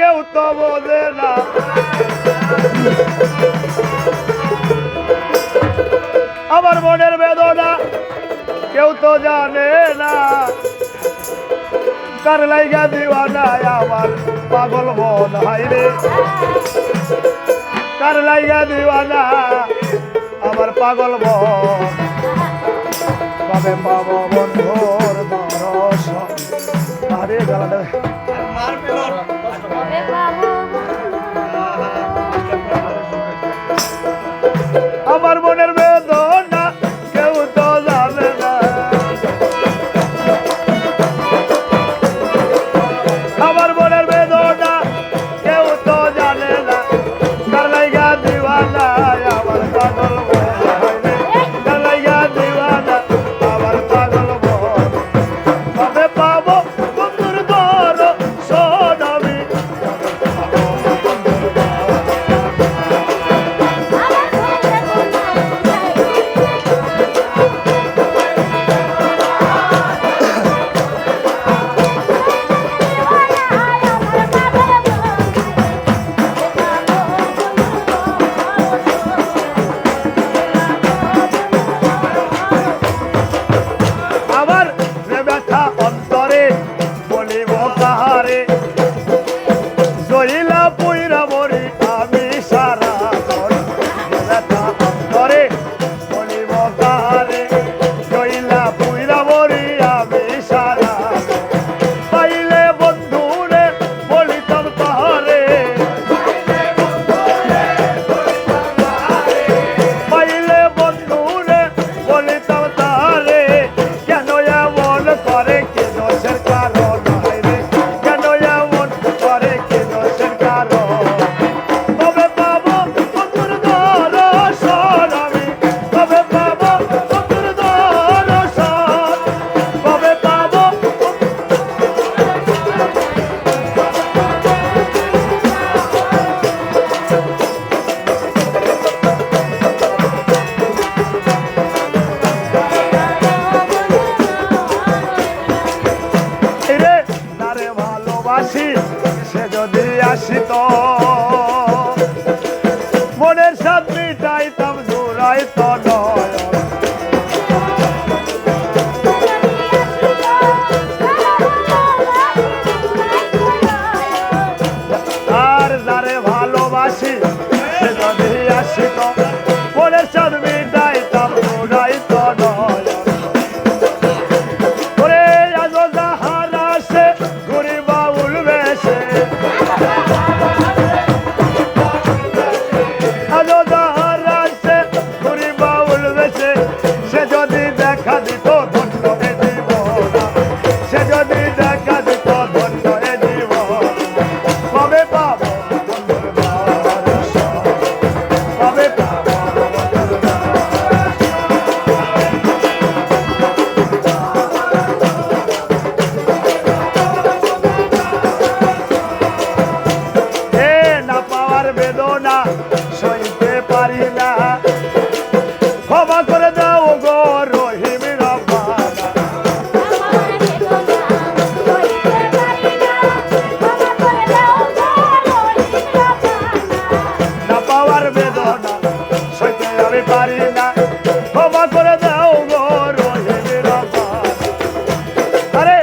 কেউ তো বোঝে না। আমার মনের বেদনা কেউ তো জানে না। কার লাইগা দিওয়ানা আমার পাগল মন হাইরে কার লাইগা দিওয়ানা আমার পাগল মন। কবে পাবো বন্ধুর দর্শন? আরে গালাটা কবে আমার রে ভালোবাসি সে যদি আসিত মনের শান্তি চাইতাম দূরাইত নয় আর যারে ভালোবাসি ক্ষমা করে দাও গো রহিম না পাওয়ার বেদনা, সইতে আমি পারি না। ক্ষমা করে দাও গো রহিম আরে